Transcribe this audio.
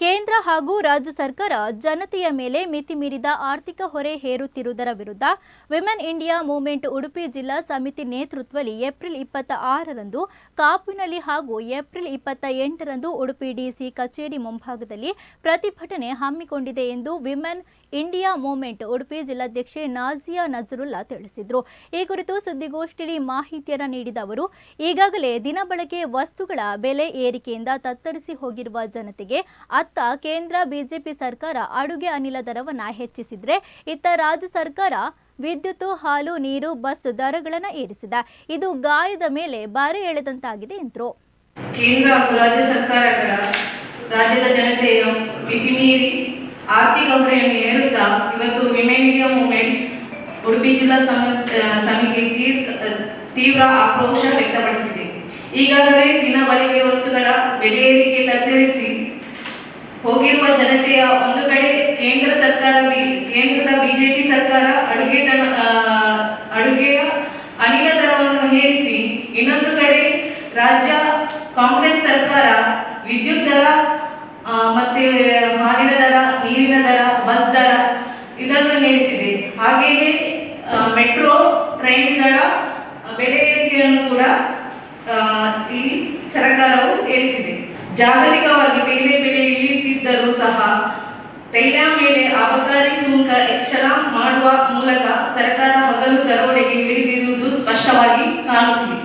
ಕೇಂದ್ರ ಹಾಗೂ ರಾಜ್ಯ ಸರ್ಕಾರ ಜನತೆಯ ಮೇಲೆ ಮಿತಿಮೀರಿದ ಆರ್ಥಿಕ ಹೊರೆ ಹೇರುತ್ತಿರುವುದರ ವಿರುದ್ಧ ವಿಮೆನ್ ಇಂಡಿಯಾ ಮೂವ್ಮೆಂಟ್ ಉಡುಪಿ ಜಿಲ್ಲಾ ಸಮಿತಿ ನೇತೃತ್ವದಲ್ಲಿ ಏಪ್ರಿಲ್ ಇಪ್ಪತ್ತ ಆರರಂದು ಕಾಪುನಲ್ಲಿ ಹಾಗೂ ಏಪ್ರಿಲ್ ಇಪ್ಪತ್ತ ಎಂಟರಂದು ಉಡುಪಿ ಡಿಸಿ ಕಚೇರಿ ಮುಂಭಾಗದಲ್ಲಿ ಪ್ರತಿಭಟನೆ ಹಮ್ಮಿಕೊಂಡಿದೆ ಎಂದು ವಿಮೆನ್ ಇಂಡಿಯಾ ಮೂವ್ಮೆಂಟ್ ಉಡುಪಿ ಜಿಲ್ಲಾಧ್ಯಕ್ಷೆ ನಾಜಿಯಾ ನಜರುಲ್ಲಾ ತಿಳಿಸಿದರು. ಈ ಕುರಿತು ಸುದ್ದಿಗೋಷ್ಠಿಯಲ್ಲಿ ಮಾಹಿತಿಯನ್ನು ನೀಡಿದ ಅವರು, ಈಗಾಗಲೇ ದಿನಬಳಕೆ ವಸ್ತುಗಳ ಬೆಲೆ ಏರಿಕೆಯಿಂದ ತತ್ತರಿಸಿ ಹೋಗಿರುವ ಜನತೆಗೆ ಅತ್ತ ಕೇಂದ್ರ ಬಿಜೆಪಿ ಸರ್ಕಾರ ಅಡುಗೆ ಅನಿಲ ದರವನ್ನು ಹೆಚ್ಚಿಸಿದ್ರೆ, ಇತ್ತ ರಾಜ್ಯ ಸರ್ಕಾರ ವಿದ್ಯುತ್, ಹಾಲು, ನೀರು, ಬಸ್ ದರಗಳನ್ನು ಏರಿಸಿದೆ. ಇದು ಗಾಯದ ಮೇಲೆ ಬಾರಿ ಎಳೆದಂತಾಗಿದೆ ಎಂದರು. ಕೇಂದ್ರ ಹಾಗೂ ರಾಜ್ಯ ಸರ್ಕಾರಗಳ, ರಾಜ್ಯದ ಜನತೆಯ ಮಿತಿಮೀರಿ ಆರ್ಥಿಕ ಹೊರೆಯನ್ನು ಏರುತ್ತಾ ಇವತ್ತು ವಿಮೆನ್ ಇಂಡಿಯಾ ಮೂವ್ಮೆಂಟ್ ಉಡುಪಿ ಜಿಲ್ಲಾ ಸಮ- ಸಮಿತಿ ತೀವ್ರ ಆಕ್ರೋಶ ವ್ಯಕ್ತಪಡಿಸಿದೆ. ಈಗಾಗಲೇ ದಿನ ಬಳಕೆ ವಸ್ತುಗಳ ಬೆಲೆ ಏರಿಕೆ ತತ್ತರಿಸಿ ಹೋಗಿರುವ ಜನತೆಯ ಒಂದು ಕಡೆ ಕೇಂದ್ರ ಸರ್ಕಾರ ಕೇಂದ್ರದ ಬಿಜೆಪಿ ಸರ್ಕಾರ ಅಡುಗೆ ಅಡುಗೆಯ ಅನಿಲ ದರವನ್ನು ಏರಿಸಿ, ಇನ್ನೊಂದು ಕಡೆ ರಾಜ್ಯ ಕಾಂಗ್ರೆಸ್ ಸರ್ಕಾರ ವಿದ್ಯುತ್ ದರ ಮತ್ತೆ ಹಾಲಿನ ದರ, ನೀರಿನ ದರ, ಬಸ್ ದರ ಇದನ್ನು ಏರಿಸಿದೆ. ಹಾಗೆಯೇ ಮೆಟ್ರೋ ಟ್ರೈನ್ಗಳ ಬೆಲೆ ಏರಿಕೆಯನ್ನು ಕೂಡ ಈ ಸರ್ಕಾರವು ಏರಿಸಿದೆ. ಜಾಗತಿಕವಾಗಿ ಬೇರೆ ಬೆಲೆ ಇಳಿಯುತ್ತಿದ್ದರೂ ಸಹ ತೈಲ ಮೇಲೆ ಅಬಕಾರಿ ಸುಂಕ ಹೆಚ್ಚಳ ಮಾಡುವ ಮೂಲಕ ಸರ್ಕಾರ ಹಗಲು ದರೋಡೆಗೆ ಇಳಿದಿರುವುದು ಸ್ಪಷ್ಟವಾಗಿ ಕಾಣುತ್ತಿದೆ.